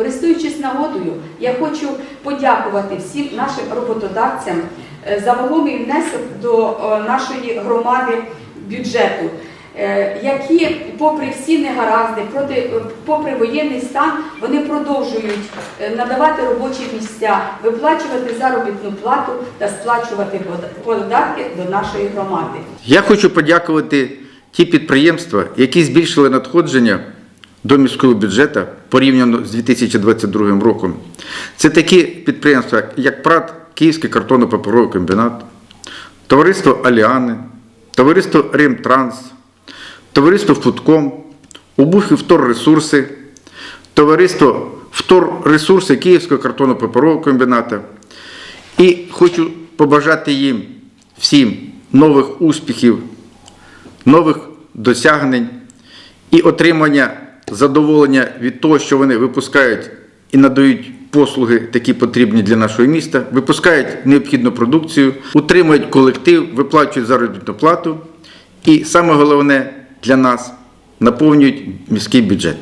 Користуючись нагодою, я хочу подякувати всім нашим роботодавцям е, за вагомий внесок до е, нашої громади бюджету, е, які, попри всі негаразди, попри воєнний стан, вони продовжують надавати робочі місця, виплачувати заробітну плату та сплачувати податки до нашої громади. Я хочу подякувати ті підприємства, які збільшили надходження до міського бюджету порівняно з 2022 роком. Це такі підприємства, як ПРАТ, Київський картонно-паперовий комбінат, товариство Аліани, товариство Римтранс, товариство Фудком, Убухів Вторресурси, товариство Вторресурси Київського картонно-паперового комбіната. І хочу побажати їм всім нових успіхів, нових досягнень і отримання задоволення від того, що вони випускають і надають послуги, такі потрібні для нашого міста, випускають необхідну продукцію, утримують колектив, виплачують заробітну плату і саме головне для нас наповнюють міський бюджет.